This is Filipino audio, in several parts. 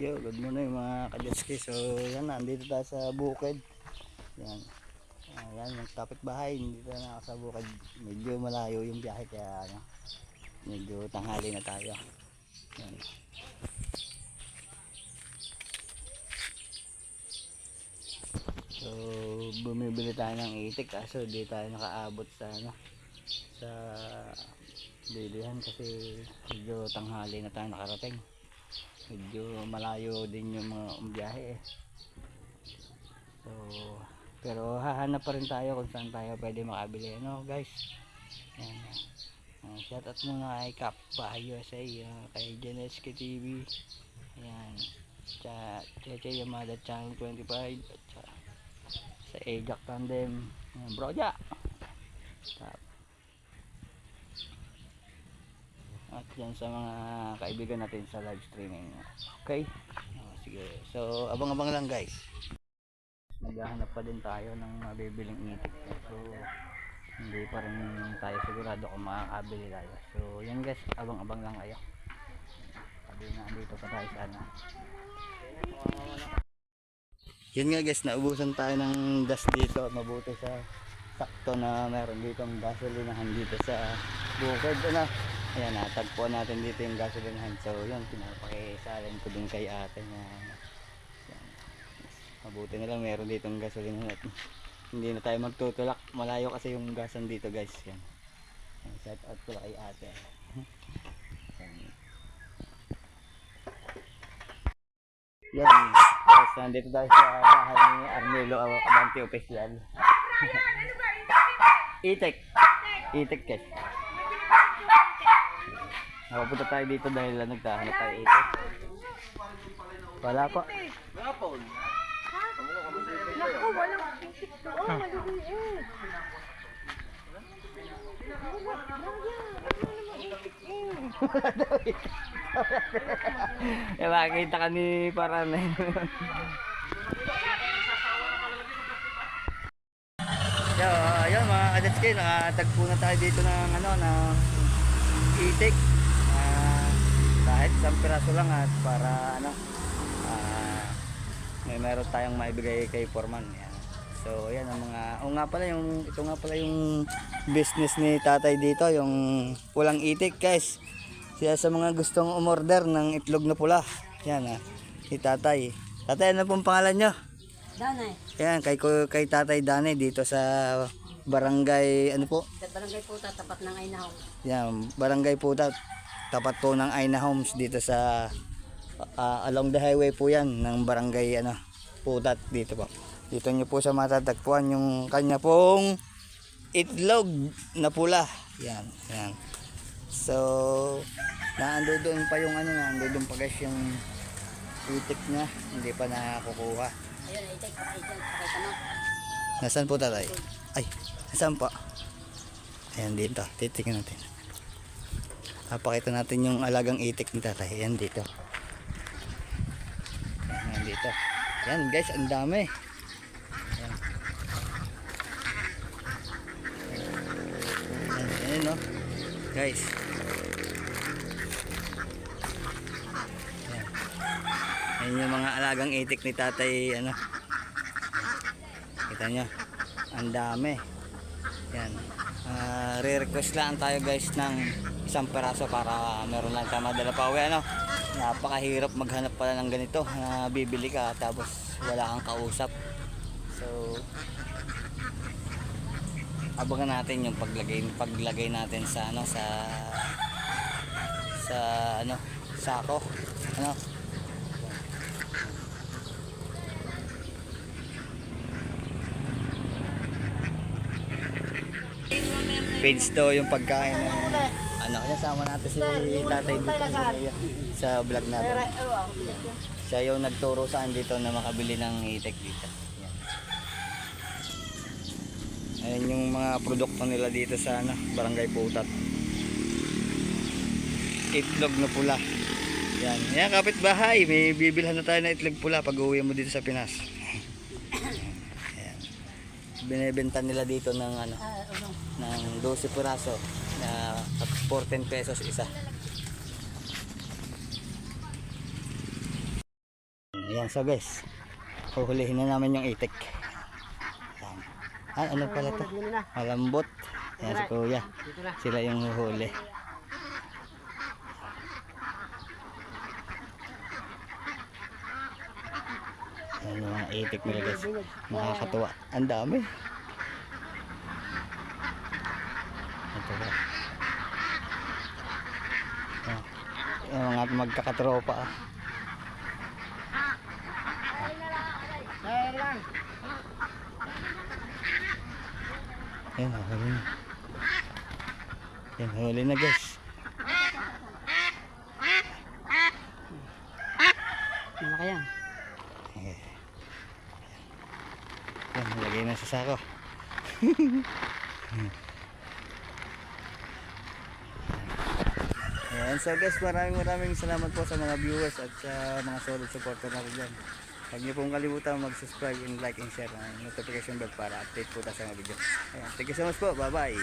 Yo, good morning mga kajetski. So, yan na, andito tayo sa bukid. Yan. Ayan, yung kapitbahay, hindi tayo na sa bukid. Medyo malayo yung biyahe kaya ano, medyo tanghali na tayo. Yan. So, bumibili tayo ng itik kaso di tayo nakaabot sa ano, sa bilihan kasi medyo tanghali na tayo nakarating medyo malayo din yung mga umbiyahe eh. So, pero hahanap pa rin tayo kung saan tayo pwede makabili. Ano guys? Yan. Uh, shout out muna kay Bahay USA, uh, kay Geneski TV. Ayan. Sa Cheche Yamada Channel 25 at sa, sa Ajax Tandem. Ayan, bro, ja. Tap. At yan sa mga kaibigan natin sa live streaming. Okay. Oh, sige. So abang-abang lang guys. Naghahanap pa din tayo ng mabibiling itik so hindi pa rin tayo sigurado kung makakabili tayo. So yan guys. Abang-abang lang kayo. Sabi na andito pa tayo sana yun nga guys. Naubusan tayo ng gas dito. Mabuti sa sakto na meron dito ang gasolinahan dito sa bukid. Ano Ayan, natagpuan natin dito yung gasolinahan. So, yun, pinapakisalin ko din kay ate na yan. Mabuti na lang meron dito yung gasolinahan at hindi na tayo magtutulak. Malayo kasi yung gasan dito guys. Yan. Shout out ko kay ate. Yan. Yan. Guys, nandito tayo sa bahay ni Arnelo Abante Official. Itek. Itek guys. Nakapunta tayo dito dahil lang nagtahanap tayo ito. Wala pa. Naku, walang isip doon. Maliliit. Wala, Raya, wala isip eh. Eh, makikita ka ni Paranay. Yo, ayun mga kadetski, nakatagpo na tayo dito ng ano, ng itik. Ah, kahit isang piraso lang at para ano, ah, may meron tayong maibigay kay Foreman. Yan. So, yan ang mga, o nga pala yung, ito nga pala yung business ni tatay dito, yung pulang itik guys. Siya sa mga gustong umorder ng itlog na pula. Yan ah, si tatay. Tatay, ano pong pangalan nyo? Danay, Yan, kay, kay tatay Dane dito sa barangay, ano po? sa barangay po tatapat ng Ainaw. Yan, barangay po ta, tapat po ng Aina Homes dito sa ah, along the highway po yan ng barangay ano, Putat dito po. Dito nyo po sa matatagpuan yung kanya pong itlog na pula. Yan, yan. So, naando doon pa yung ano, naando doon pa guys yung itik niya, hindi pa nakakukuha. Ayun, pakita mo. Nasaan po tatay? Ay, nasaan pa? Ayan dito. Titignan natin. Papakita natin yung alagang itik ni tatay. Ayan dito. Ayan dito. Ayan guys, ang dami. Ayan. Ayan, ayan no. Guys. Ayan. Ayan yung mga alagang itik ni tatay. Ano. Kita nyo. Ang dami. Yan. Ah, re-request lang tayo guys ng isang peraso para meron lang tayo madala pa uwi. Ano? Napakahirap maghanap pala ng ganito na bibili ka tapos wala kang kausap. So, abangan natin yung paglagay paglagay natin sa ano sa sa ano sako ano page daw yung pagkain ng ano kasama natin si tatay dito sa, sa vlog natin. Siya yung nagturo saan dito na makabili ng itek dito. Yan. ayan yung mga produkto nila dito sa ano, barangay Putat. Itlog na pula. Yan, yan kapitbahay. May bibilhan na tayo ng itlog pula pag uwi mo dito sa Pinas binibenta nila dito ng ano ah, ng 12 puraso na 14 pesos isa. Ayan so guys huhulihin na namin yung itik. Ayan. ay ano pala to? Malambot. Ayan si kuya. Sila yung huhuli. Ayan yung mga itik nila guys. Nakakatuwa. Ang dami. Ito ba? Ah, Yung mga magkakatropa ah. Ayan, huli na. Ayan, huli na guys. Malaki yan. Ayan, lagay na sa sako. Ayan, so guys, maraming maraming salamat po sa mga viewers at sa mga solid supporter natin dyan. Huwag niyo pong kalimutan mag-subscribe and like and share ang notification bell para update po tayo sa mga video. Ayan, thank you so much po. Bye-bye.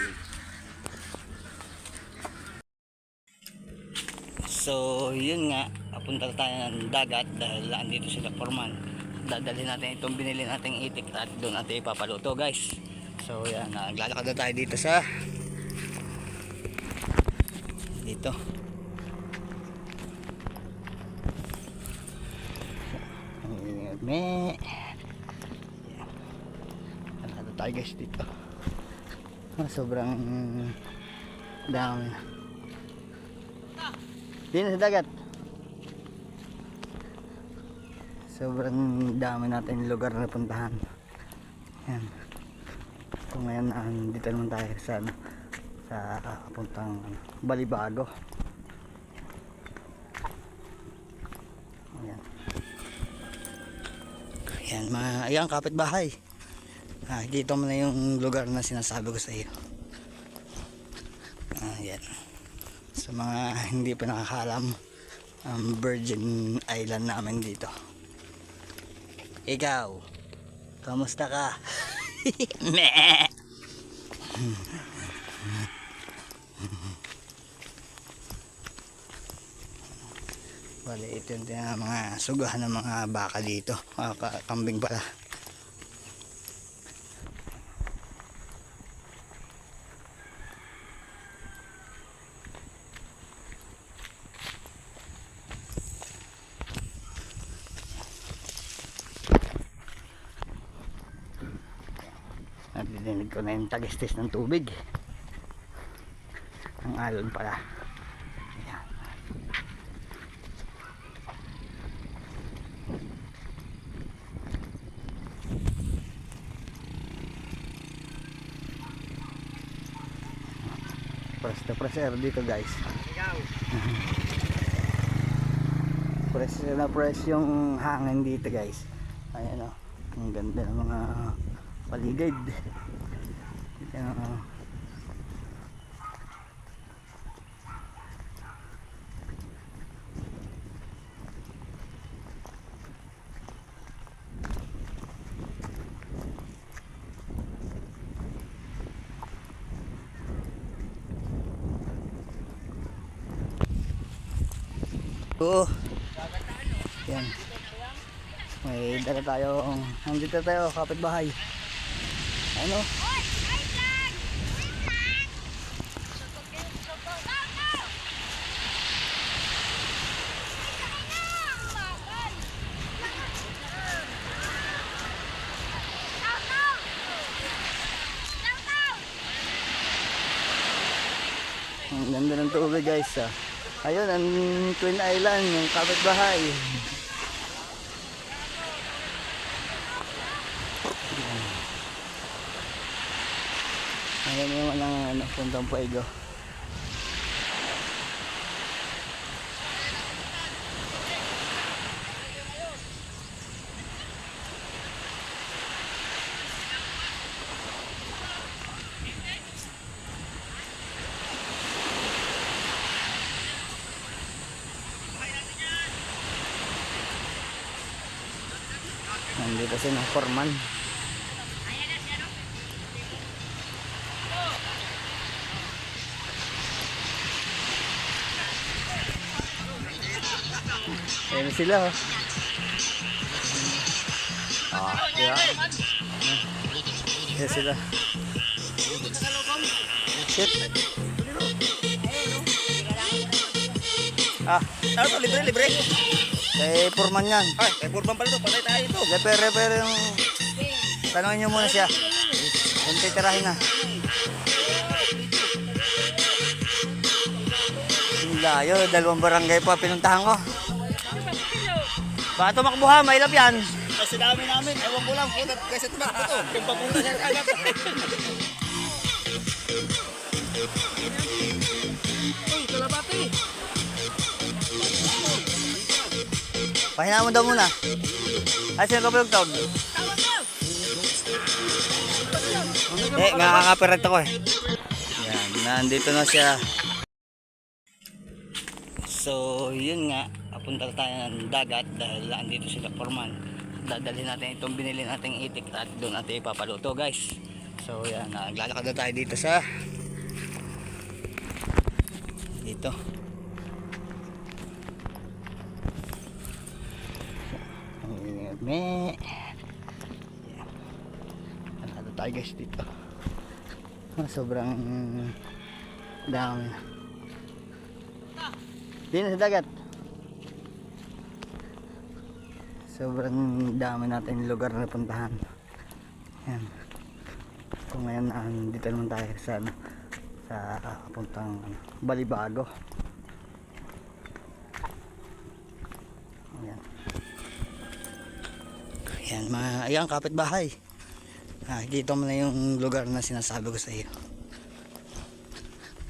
So, yun nga, papunta tayo ng dagat dahil andito sila Forman. Dadalhin natin itong binili nating itik at doon natin ipapaluto guys. So, yan, naglalakad na tayo dito sa dito. Me. Ano tayo guys dito. Ah, sobrang dami na. Na sa dagat. Sobrang dami natin lugar na puntahan. Yan. So ngayon, ah, dito naman tayo sa ano, sa ah, puntang ano, Balibago. Ayan. Ayan, mga, ayan, kapitbahay. Ah, dito mo na yung lugar na sinasabi ko sa iyo. Ayan. Sa mga hindi pa nakakalam, ang Virgin Island namin dito. Ikaw, kamusta ka? Meh. Bali, ito yung mga sugahan ng mga baka dito. Mga ka- kambing pala. Nadidinig ko na yung tagistis ng tubig. Ang alon pala. Ayan. Press na press air dito guys. press na press yung hangin dito guys. Ayan o. Ang ganda ng mga paligid. O. Oo. Yan. May dala tayo. Nandito tayo, kapitbahay. Ano? Ang ganda ng tubig guys. Ah. Ayun, ang Twin Island, yung kapitbahay. Ayan yung ang ano, puntang Puego. Nandito si ng. Ayan sila. Ah. Yan sila. Shit. Ah, Ano to? Libre, libre. eh, Purman yan. Ay, kay Purban pala to. Patay tayo ito. Repere, repere yung... Tanongin nyo muna siya. Yung titirahin na. Ang layo, dalawang barangay pa pinuntahan ko. Baka tumakbo ha, mailap yan. Kasi dami namin. Ewan ko lang. Puta, kasi tumakbo to. Yung papunta sa kagat. Uy, kalabati. Pahinaan mo daw muna. Ay, sino ka palugtog? Eh, nakaka-copyright ako eh. Yan, nandito na siya. So, yun nga, papunta tayo ng dagat dahil andito sila Forman. Dadalhin natin itong binili nating itik at doon natin ipapaluto guys. So, yan, naglalakad na tayo dito sa dito. Me. Ano tayo guys dito. Sobrang dami na. Di na sa dagat. Sobrang dami natin lugar na puntahan. Yan. Kung ngayon nandito naman tayo sa ano, sa puntang ano, Balibago. Ayan. Yan, mga, ayan, kapitbahay. Ah, dito mo na yung lugar na sinasabi ko sa iyo.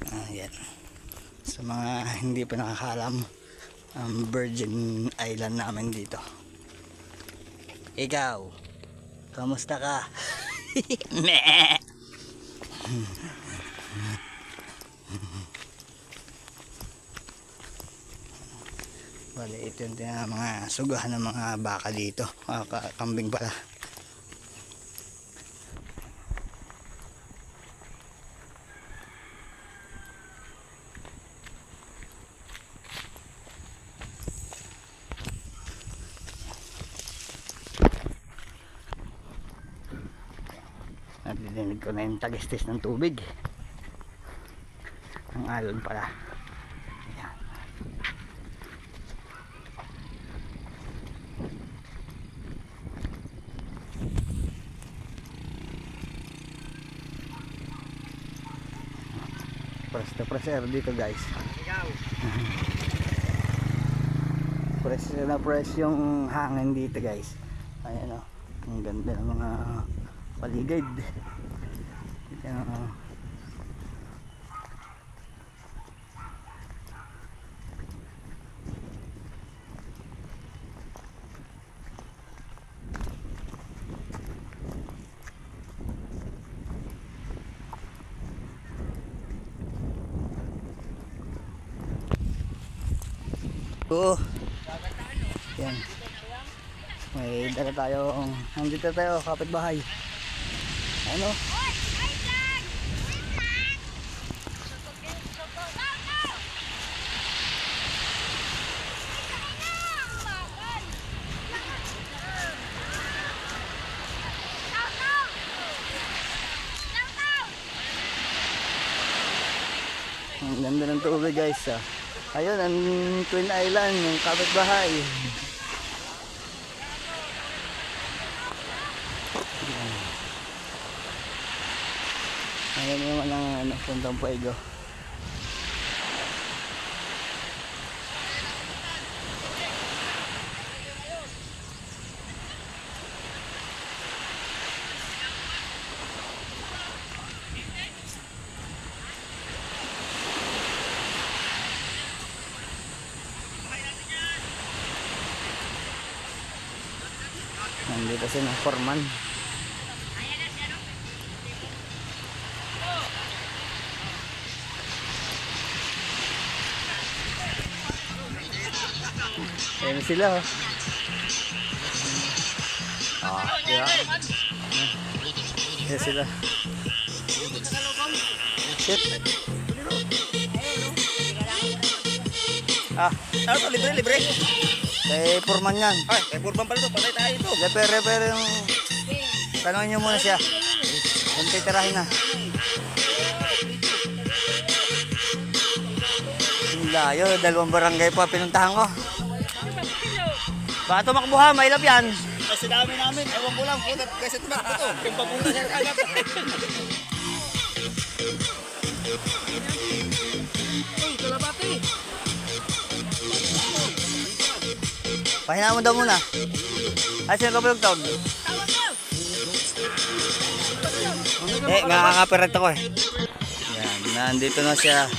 Ah, yan. Sa mga hindi pa nakakalam, ang Virgin Island namin dito. Ikaw, kamusta ka? Meh. Bale, ito yung mga sugahan ng mga baka dito. Mga ka- kambing pala. Na tagistis ng tubig. Ang alon pala. Ayan. Press to press air dito guys. Press na press yung hangin dito guys. Ayan o. Ang ganda ng mga paligid. Ayan o. Oo. Yan. May dala tayo. Nandito tayo, kapitbahay. Ano? Ang ganda ng tubig guys. Ah. Ayun, ang Twin Island, yung kapitbahay. Ayan naman ang ano, puntang Puego. Nandito si ng Forman. Ayan sila oh. Ah, kaya. Ayan sila. Shit. Ah? Libre, libre. Kay Purman yan. Ay, kay Purban pala to. Patay tayo ito. Repere, repere yung... Tanongin nyo muna siya. Kung titirahin na. Layo, dalawang barangay pa pinuntahan ko. Baka tumakbo ha, mailap yan. Kasi dami namin. Ewan ko lang. Puta, kasi tumakbo to. Yung papunta sa kanap. Pahinga mo daw muna. Ay, sino ka balog tawag? Eh, nakaka-copyright ako eh. Yan, nandito na siya.